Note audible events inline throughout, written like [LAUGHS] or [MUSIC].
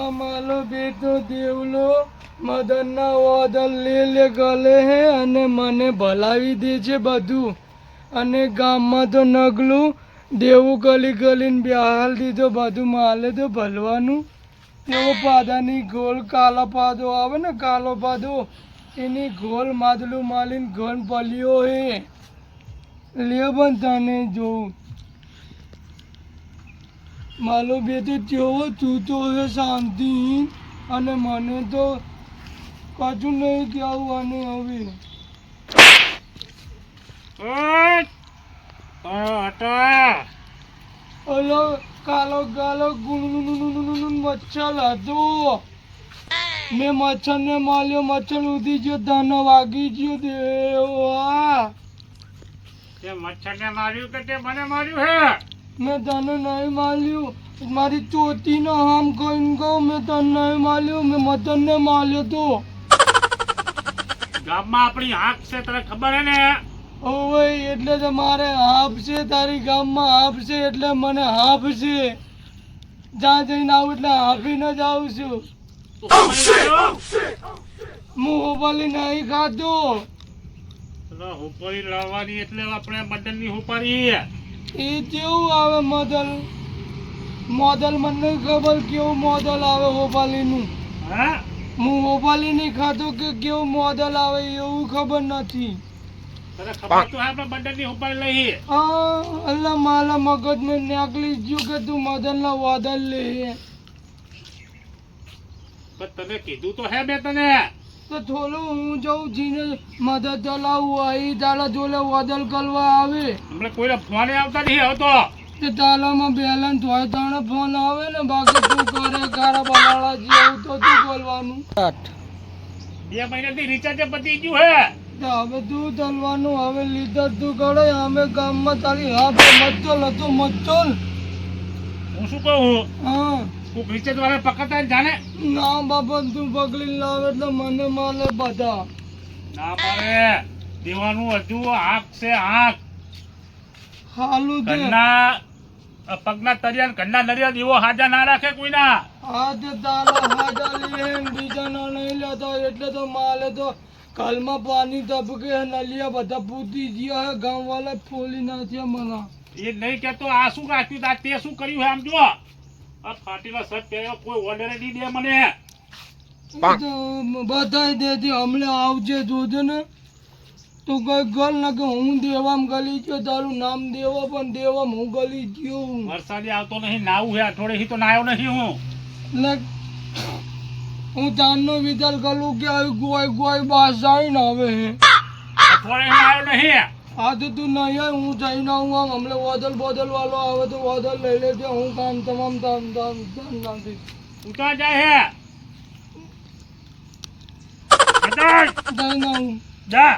અમારો બેટો દેવલો, મદનના ઓર્ડર લે લે ગલે હે અને મને ભલાવી દે છે બધું. અને ગામમાં તો નગલું, દેવું ગલી ગલીને બિહાલ દીધો, બધું માલે તો ભલવાનું. તેઓ પાદાની ગોલ કાલો પાદો આવે ને, કાલો પાદો, એની ગોલ માદલું માલીને ઘન પલ્યો હે. લે પણ તને જોઉં. મારો બેટો કેવો ચૂતો હવે શાંતિ અને મને તો પાછું નહીં કહેવું અને હવે. ઓલો કાલો કાલો ગુણ મચ્છર હતો મેં મચ્છરને માર્યો મચ્છર ઉધી ગયો ધન વાગી ગયો દેવા. તે મચ્છરને માર્યું કે તે મને માર્યું હે? મેં તને નહીં માલ્યું. મારી ચોટીનો હામ કહીને કહું મેં તને નહીં માલ્યું. મેં મચ્છરને માલ્યો તો. ગામમાં આપણી હાક છે તને ખબર હે ને? ઓવે એટલે તો મારે હાફ છે તારી ગામમાં હાફ છે એટલે મને હાફ છે. જ્યાં જઈને આવું એટલે હાફીને જ આવું છું. હું હોપાલી નહીં ખાતો. પેલો લાવવાની એટલે આપણે મટનની હુંપરી એ કેવું આવે મોડલ મોડલ મને ખબર કેવું મોડલ આવે હોબાલીનું. હા? હું હોબાલી નહીં ખાતો કે કેવું મોડલ આવે એવું ખબર નથી. અલ્લા મારા મગજમાં નાકલી ગયું કે તું મોડલના વાદળ લે તમે કીધું તો હે બે તને. તો થોડું હું જઉં જીને મદદ ચલાવું અહીં તારા જોડે કરવા આવે. હમણાં કોઈને ફોને આવતા નહીં આવતો. તે તાલામાં બેલેન્સ હોય તાણે ફોન આવે ને બાકી તું કરે કારા બલાડા જેવું તો તું બોલવાનું. બે મહિનાથી રિચાર્જ પતી ગયું હે. હવે તું તલવાનું હવે લીધર તું કરે અમે ગામમાં તારી હા મચ્ચલ હતું મચ્ચલ હું શું કહું? હા. કોક રિચાર્જ વાળા પકડતા જાને ના બાપા તું પકડી લાવ એટલે મને માલે બધા. ના મારે દેવાનું હજુ આંખ છે આંખ. હાલું ઘરના પગના તરિયાન ને ઘરના નરિયા દીવો હાજા ના રાખે કોઈના? આજે તારા હાજા લીએ ને બીજાના નહીં લેતા એટલે તો માલે તો કાલમાં પાણી ટપકે નલિયા બધા પૂતી ગયા હે ગામ વાળા ફોલી નાખ્યા મને. એ નહીં કેતો આ શું રાખ્યું તા? તે શું કર્યું હે આમ જો આ ફાટેલા શર્ટ પહેર્યો કોઈ ઓર્ડર નહીં દે મને. બધાય દેતી હમણે આવજે જોજે ને તું કઈ ગલ ના કે હું દેવામ ગલી ગયો તારું નામ દેવા પણ દેવામ હું ગલી ગયો. વરસાદી આવતો નહીં નાવું હે અઠવાડિયે તો નાયો નહીં હું. એટલે હું તારનો વિચાર કરું કે આવી ગોય ગોય બાસ જાય ને હવે હે. અઠવાડિયે નાયો નહીં. હા તો નહીં આવે હું જઈને આવું આમ. હમણે વોદલ બોદલ વાળો આવે તો વોદલ લઈ લેજે. હું કામ તમામ તામ તામ તામ નાખીશ ઉતાર જાય હે. જઈને આવું. જા.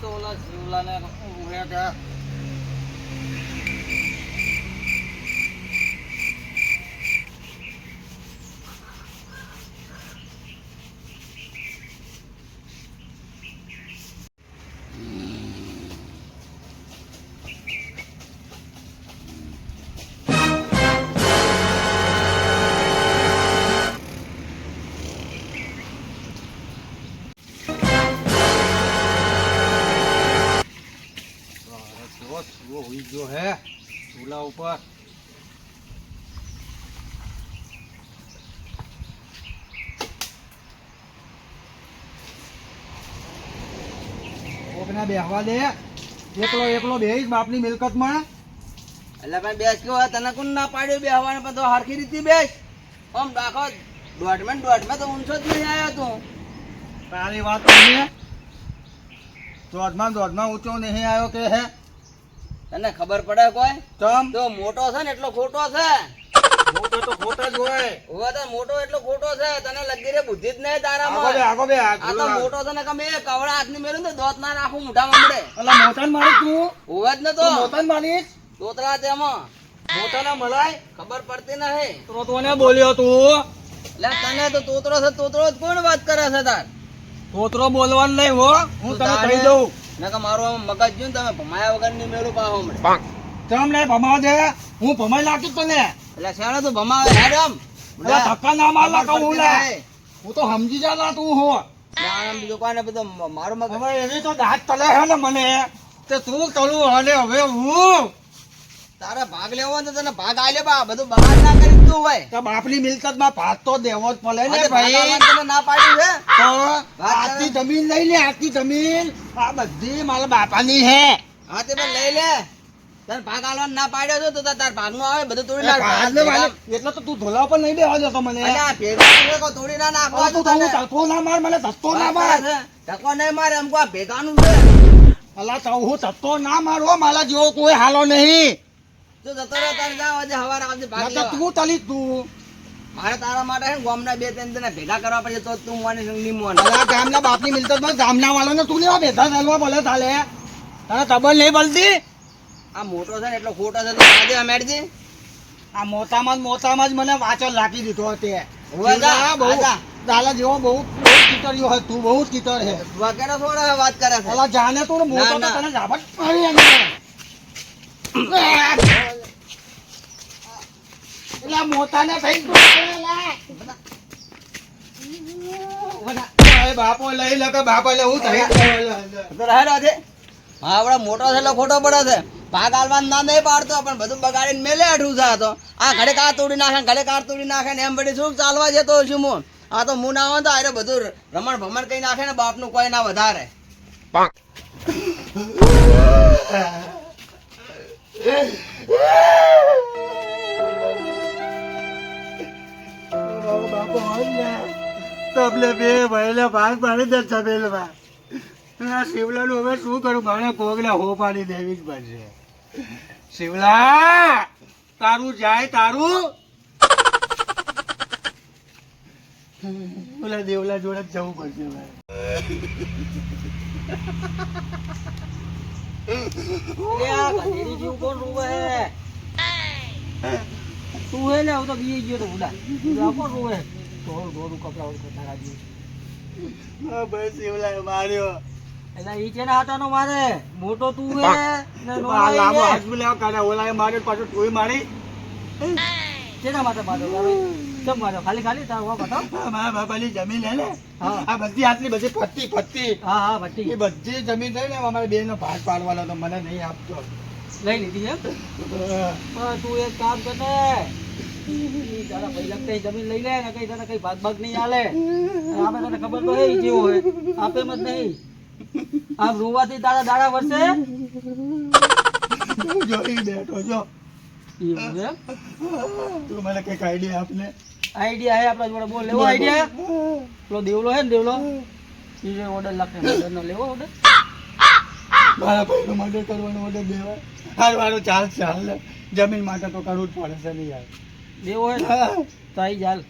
走了走了那个服务员 ઉપર. કોકને બેહવા દે. એકલો એકલો બેહીશ બાપની મિલકતમાં. એટલે પણ બેસ કેવો તને કોણ ના પાડ્યું બેહવાનું? પણ તો હરખી રીતે બેસ. આમ દાખો દોઢમાં દોઢમાં તો ઊંચો જ નહીં આવ્યો તું. તારી વાત કરીએ દોઢમાં દોઢમાં ઊંચો નહીં આવ્યો કે હે? તને ખબર પડે કોઈ? તમ તો મોટો છે ને એટલો ખોટો છે. મોટો તો ખોટો જ હોય. હોય તો મોટો એટલો ખોટો છે. તને લગી રે બુદ્ધિ જ નહીં આગો બે આગો બે આ તો મોટો છે ને તમે કવડા મેલું ને તો દોત ના નાખું મોઢામાં મળે. અલા મોટાને મારી તું? હોય જ ને તો. મોટાને મારીશ? તોતરા તેમાં મોટાને મલાય? ખબર પડતી નહીં. તો તોને બોલ્યો તું? લે તને તો તોતરો છે તોતરો જ કોણ વાત કરે છે તાર? તોતરો બોલવાનું નહીં હો. હું તને કહી દઉં. નકર મારું આમ મગજ જોઈને તમે ભમાયા વગરની મેળું પાહો હમણાં તમ ભમાવ દે હું ભમાઈ નાખીશ તને. એટલે શેણે તું ભમાવે? હેડ આમ. ધક્કા ના માર લા કહું લે લે. હું તો સમજી જાતા તું હો. બીજું કોઈને બધું મારું મગજ હવે એવી તો દાંત તલે હે ને મને. તે તું તલું હાલે હવે હું. તારે ભાગ લેવો તને ભાગ આલે બા. બધું બગાડ ના કરી તું હોય. તો બાપની મિલકતમાં ભાગ તો દેવો જ પડે ને ભાઈ. તને ના પાડી છે તો જમીન લઈ લે આખી જમીન. આ બધી મારા બાપાની હે. હા તે પણ લઈ લે. તને ભાગ આલવાનું ના પાડ્યો છે તો તાર ભાગ નો આવે બધું તોડી નાખ. એટલે તો તું ધોલા પર નહીં બેવા દેતો મને. અલ્યા, ભેગા તોડી ના નાખો હવે તું ધક્કો ના માર મને ધક્કો ના માર. ધક્કો નહીં મારે એમ કહો ભેગાનું છે. અલા હું ધક્કો ના મારો મારા જેવો કોઈ હાલો નહીં. તું જતો રહે તારે જાઓ આજે હવારે આવજે ભાગ લેવા. તું તલી તું. મારે તારા માટે છે ગામના બે ત્રણ જણા ભેગા કરવા પડશે તો તું મોને નહીં મોને. અલા ગામના બાપની મિલકતમાં ગામના વાળાને તું લેવા બેઠા ચાલવા ભલે ચાલે તને તબલ નહીં બલતી આ મોટો છે ને એટલો ખોટો છે તો આજે અમેડજી આ મોટામાં જ મોટામાં જ મને વાંચો લાગી દીધો તે. જા. દાલા જેવો બહુ કીતર્યો હોય તું બહુ જ કીતર હે વગેરે થોડા વાત કરે છે. અલા જાને તું મોટો. તને મારી એને. એલા મોટાને થઈ ગયું એલા. એ બાપો લઈ લે કે બાપા લે હું થઈ ગયો તો રહે રાજે હા મોટો છે એટલે ખોટો પડે છે. ભાગ આલવાનું ના નહીં પાડતો પણ બધું બગાડીને મેલે અઠું છે આ તો. આ ઘડે કાર તોડી નાખે ઘડે કાર તોડી નાખે ને એમ બધી શું ચાલવા જતો છું હું આ તો હું ના હોય તો આરે બધું રમણ ભમણ કઈ નાખે ને બાપનું કોઈ ના વધારે. [LAUGHS] તબલે બે ભાઈને ભાગ પાડી દે તબેલમાં આ શિવલાનું હવે શું કરું? મારે કોગલા હો પાડી દેવી જ પડશે શિવલા, તારું જાય, તારું. ઓલા દેવલા જોડે જવું પડશે મારે તું હે ને હું તો બી ગયો તો ઉડા. ઉડા કોણ રોવે? થોડું થોડું કપડા ઓળખો તારા જેવું હા ભાઈ માર્યો. એટલે ઈ છે ને હાટાનો મારે. મોટો તું હે ને લાંબો હાથ મિલાવ કાઢે ઓલાએ માર્યો પાછો તુંય મારી. શેના માટે માર્યો? કેમ માર્યો? ખાલી ખાલી તારો વાપ મારા બાપાની જમીન હે ને. આ બધી આટલી બધી પત્તી પત્તી હા હા ભટ્ટી એ બધી જમીન થઈ ને અમારે બેન ભાગ પાડવાનો તો મને નહીં આપતો. લઈ લીધી એમ? તું એક કામ કર ને. તારા ભાઈ લગતા જમીન લઈ લે ને કઈ તને કઈ ભાગ ભાગ નહીં આલે. તને ખબર તો હે જેવો હોય આપે મત નહીં. આમ રોવાથી તારા દાડા વર્ષે જોઈ બેઠો જો. એવું એમ તું મને કંઈક આઈડિયા આપને. આઈડિયા હે આપણા જોડે બોલ લેવો આઈડિયા પેલો દેવલો હે ને દેવલો? ઈ ઓર્ડર લખે ઓર્ડર નો લેવો ઓર્ડર મારા ભાઈનો મર્ડર કરવાનો ઓર્ડર દેવા હાર વારો ચાલ ચાલ જમીન માટે તો કરવું જ પડે છે ને યાર. દેવો હે તો આઈ જાલ.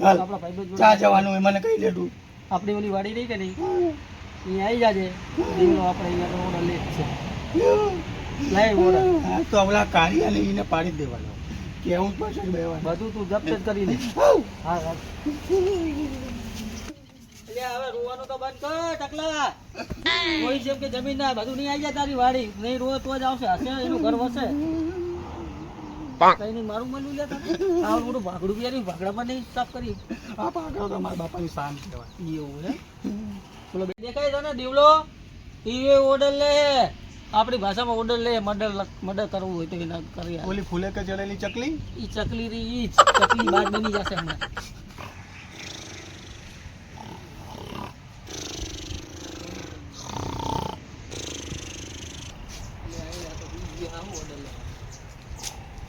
આપણા ભાઈ ચા જવાનું હોય મને કહી દેતું આપણી ઓલી વાડી રહી કે નહીં? અહીંયા આવી જાજે. દેવલો આપણે અહીંયા ઓર્ડર લે છે. લઈ ઓર્ડર હા તો ઓલા કાળિયા પાડી દેવાનો. કેવું જ પડશે ને બેવાનું બધું તું જપ્ત કરી દે [LAUGHS] હા હા. હવે રોવાનું તો બંધ કર ટકલા કોઈ જેમ કે જમીન ના બધું નહીં આવી જાય તારી વાડી. નહીં રોવે તો જ આવશે. હશે એનું ઘર વસે. કઈ નહીં મારું મળ્યું લે તને. આવું મોટું ભાગડું બી આની ભાગડા નહીં સાફ કરી. આ પાકડો તો મારા બાપાની શાન કહેવાય એવું હે બોલો. બે દેખાય છે ને દેવલો ઈ ઓર્ડર લે. આપણી ભાષામાં ઓર્ડર લે મર્ડર મર્ડર કરવું હોય તો એના કરી ઓલી ફૂલે કે ચડેલી ચકલી? ઈ ચકલી રી ઈ ચકલી બાદ બની જશે હમણાં.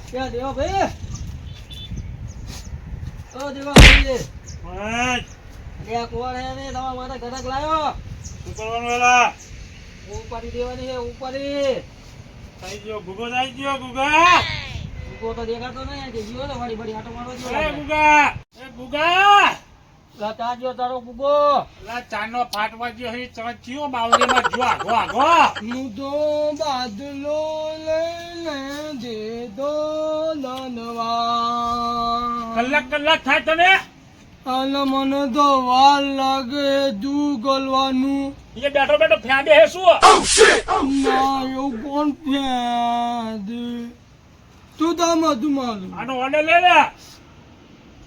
ક્યાં દેવા ભાઈ? ઓ દેવા ભાઈ લે આ કોણ હે તમારા મારા ઘરક લાયો. શું કરવાનું એલા? ઉપાડી દેવાની છે ઉપાડી. થઈ ગયો ગુગો થઈ ગયો ગુગા. ઊભો તો દેખાતો નહીં કે જીવો તો વાડી વાડી આટો મારવા એ જેવો ગુગા એ ગુગા. જો તારો ગુગો. એલા ચાનો ફાટવા ગયો હે ચચ્યો બાવલીમાં જો આગો આગો હું બાદલો લઈને દે દો લનવા કલાક કલાક થાય તને? અને મને તો વાર લાગે જુ ગલવાનું. એ બેઠો બેઠો ફ્યાદે હે શું? ના એવું કોણ ફેંદે તું તામ હતું મારું આનો ઓર્ડર લે લે.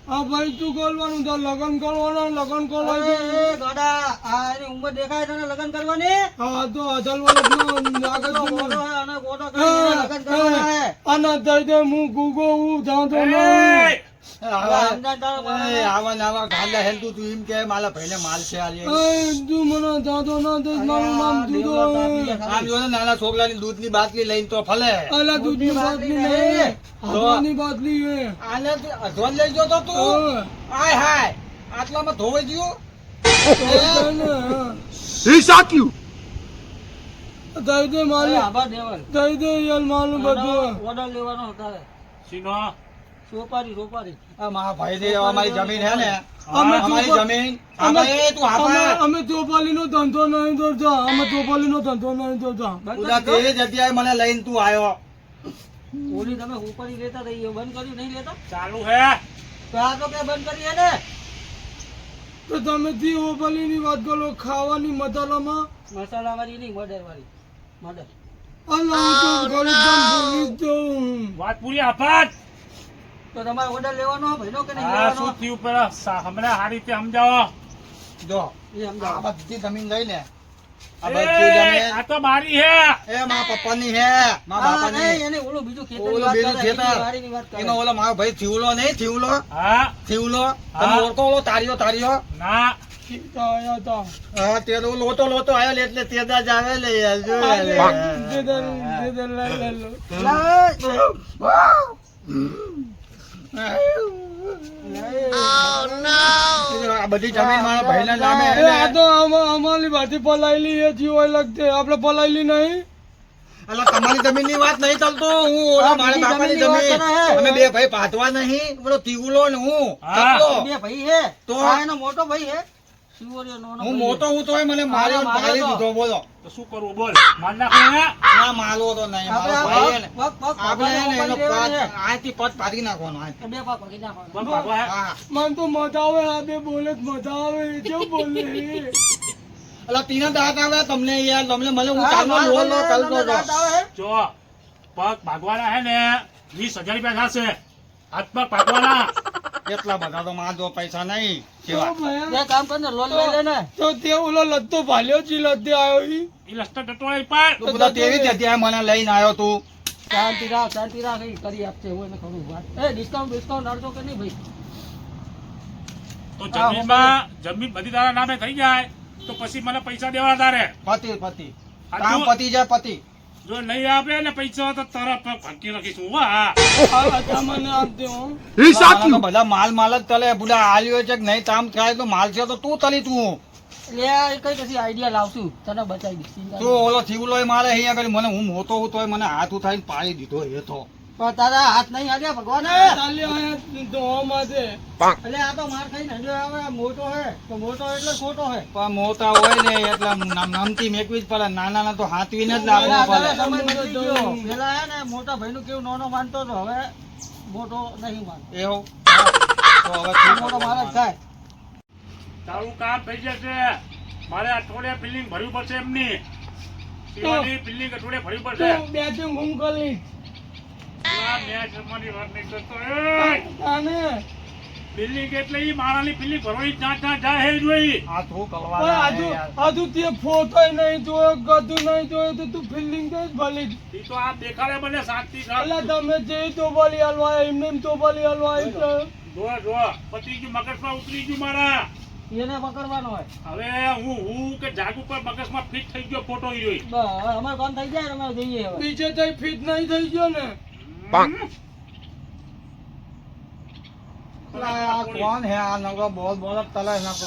હા ભાઈ તું ગોલવાનું તો લગ્ન કરવાના લગ્ન કરવાનું દાદા આ એની ઉંમર દેખાય છે લગ્ન કરવાની? હા તો અઢાર વર્ષનો લાગે છે અને ગોટો કરીને લગન કરવાના અને દઈ દે હું ગુગો હું જાતો નહીં આવા નાવા ગાંડા હેલતું તું એમ કે મારા ભાઈને માલ છે આ તું મને જાતો ના દઈશ મારું નામ જુદો. આમ જો નાના છોકરાની દૂધની બાટલી લઈને તો ફલે. અલા દૂધની બાટલી નહીં બાટલી હે આને અધવાન લઈ જતો તું હા. હાય હાય. આટલામાં ધોવાઈ ગયું? દઈ દે મારી દઈ દે યાર મારું બધું. ઓર્ડર લેવાનો હતા. સીનો સોપારી સોપારી. આ મારા ભાઈ જે અમારી જમીન હે ને અમે અમારી જમીન અમે તું અમે અમે ચોપાલીનો ધંધો નહીં કરતા અમે ચોપાલીનો ધંધો નહીં કરતા ઉદા તે જગ્યાએ મને લઈને તું આવ્યો ઓલી તમે સોપારી લેતા હતા બંધ કર્યું નહીં લેતા? ચાલુ હે. તો આ તો કે બંધ કરી હે ને તો તમે થી ચોપાલીની વાત કરો ખાવાની મસાલામાં? મસાલા વાળી નહીં મર્ડર. વાળી મર્ડર અલા તો ગરીબ વાત પૂરી આફત તો તમારે ઓર્ડર લેવાનો ભાઈનો કે નહીં આ શું થયું પેલા? હમણાં રીતે સમજાવો. જો એ આ બધી જમીન લઈને આ એ, બધી જમીન આ તો મારી હે. એ મારા પપ્પાની હે. મારા હા, બાપાની. એને ઓલું બીજું ઓલો બીજું ખેતર. એનો મારો ભાઈ થીવલો નહીં થીવલો હા. થીવલો તમે હા. ઓળખો ઓલો તારીઓ તારીઓ? ના. હા તે લોટો લોટો આવ્યો એટલે તે દાજ આવે લે યાર જો બધી જમીન મારા ભાઈના નામે હે એ ને. આ તો અમારી બાથી પલાયેલી એ જીવો લગતે. આપણે પલાયેલી નહીં. અલા તમારી જમીનની વાત નહીં ચાલતો. હું ઓલા મારા બાપાની જમીન. અમે બે ભાઈ પાતવા નહીં. પેલો તીવલો ને હું. બે ભાઈ હે. તો? એનો મોટો ભાઈ હે. હું મોટો હું તોય મને માર્યો તો. દીધો બોલો. તો શું કરવું? બોલ. માર નાખો ના મારવો તો નહીં આપણે મારો ભાઈ ને. પગ- પગ- પગ આપણે ને એનો પગ આથી પગ પાડી નાખવાનો આ બે પગ પાડી નાખવાનો. મને તો મજા આવે આ બે બોલે મજા આવે જો બોલે. અલા તીના દાંત આવે તમને યાર તમને મને હું ચાલનો લોલ લો કલ હે? જો પગ ભાગવાના હે ને વીસ હજાર રૂપિયા થશે. હાથ પગ ભાગવાના. એટલા બધા તો માર પૈસા નહીં કેવા? કામ કર લોન લઈ લે ને તો તે ઓલો લત્તો ભાલ્યો જી લત્તે આવ્યો ઈ. એ લસ્ટર ટટોળાઈ પાડ. તું બધા તેવી જગ્યાએ મને લઈને આવ્યો તું? શાંતિ રાખ શાંતિ રાખ એ કરી આપશે હું એને ખરું વાત. એ ડિસ્કાઉન્ટ ડિસ્કાઉન્ટ અડધો કે નહીં ભાઈ. તો જમીનમાં જમીન બધી તારા નામે થઈ જાય તો પછી મને પૈસા દેવાના તારે. પતિ પતિ. કામ પતિ જાય પતિ. જો નહીં આપે ને પૈસા તો તરફ પગ રાખીશું નાખીશું હો, હા. આ હતા મને આપજો હો. મારા બધા માલ માલ જ તલે. બુડા આલ્યો છે કે નહીં તામ થાય તો માલ છે તો તું તલી તું. એ કઈ કશી આઈડિયા લાવશું. તને બચાવી દઈશ તું ઓલો થીવલો મારે અહીંયા આગળ મને હું મોટો હું તોય મને હાથ ઉઠાઈને પાડી દીધો એ તો. તારા હાથ નહીં આવ્યા ભગવાન. ચાલ્યો આયા ધોવા માટે એટલે આ તો માર ખાઈને હજુ આવે મોટો હે તો મોટો એટલે ખોટો હે. પણ મોટા હોય ને એટલે નમ- મેકવી જ પડે નાના ના તો હાથવીને જ પેલા પડે. સમય બદલી ગયો. પેલા હે ને મોટા ભાઈનું કેવું નાનો માનતો હતો હવે મોટો નહીં માનતો એવો? તો હવે મોટો? મારે થાય. તારું કામ થઈ જશે. મારે અઠવાડિયા બિલ્ડિંગ ભરવી પડશે એમની. શિવાની બિલ્ડિંગ અઠવાડિયા ભરવી પડશે. તો બે ત્રણ ઘૂમ કરી મેચ રમવાની વાત નહીં કરતો એ બિલ્ડિંગ એટલે ઈ માણાની બિલ્ડિંગ ભરવાની જ્યાં ત્યાં જાય જોઈ. આ શું ઓય આજુ આજુ તે ફોટો નહીં જોયો ગધું નહીં જોયો તો તું ફિલ્ડિંગ જ ભલી? ઈ તો આ દેખાડે મને શાંતિ એટલે તમે જે તો બોલી હલવા એમને તો બોલી હલવા એટલે જો જો પતી ગયું મગજમાં ઉતરી ગયું મારા. એને પકડવાનો હોય. હવે હું હું કે જાગુ પર મગજમાં ફિટ થઈ ગયો ફોટો ઈ જોઈ બસ હવે અમારે કામ થઈ જાય? જઈએ હવે. બીજે તઈ ફિટ નહીં થઈ ગયો ને. કોણ હે આ બોલ બોલ તલે. નાનો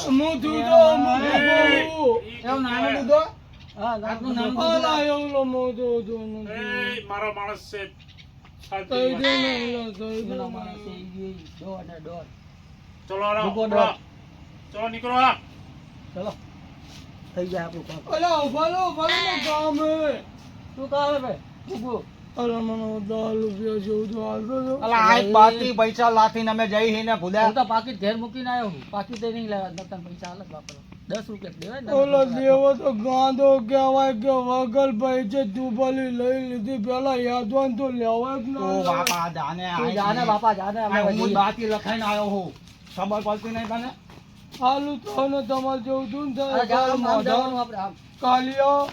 હા નામ એવલો એ મારો માણસ છે. દે ને એલા, દે માણસ ચલો ચલો. ચલો નીકળો આ. ચલો. થઈ જાય આપણું ઊભા રહો ઊભા રહો ને કામ અરે મને દસ રૂપિયા જેવું તો હાલતો હતો અલા આ બાકી પૈસા લાથીને અમે જઈ હી ને હું તો પાકીટ ઘેર મૂકીને આવ્યો હું. પાકીટ નહીં લેવા નતર પૈસા હાલત વાપરો. દસ રૂપિયા દેવાય ને ઓલો દેવો તો ગાંધો કહેવાય કે વગર ભાઈ છે તુબલી લઈ લીધી પેલા યાદવાન તો લેવાય જ ના બાપા જાને જાને બાપા જાને હું બાકી લખાઈને આવ્યો હું. ખબર પડતી નહીં તને? હાલું તો તમારે જેવું તું ને અરે જાઓ, આમ, આમ મોઢા જવાનું આપણે આમ. કાલિયો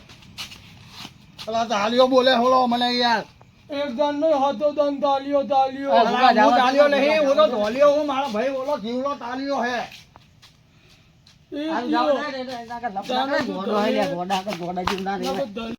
પેલા તાલીઓ બોલે હોલો મને યાર. એક જણ નો હતો દન તાલિયો તાલિયો હા, તાલીઓ નહીં હું તો ધોલિયો હું મારો ભાઈ ઓલો જીવલો તાલીઓ હે. ગોડો ગોડા આગળ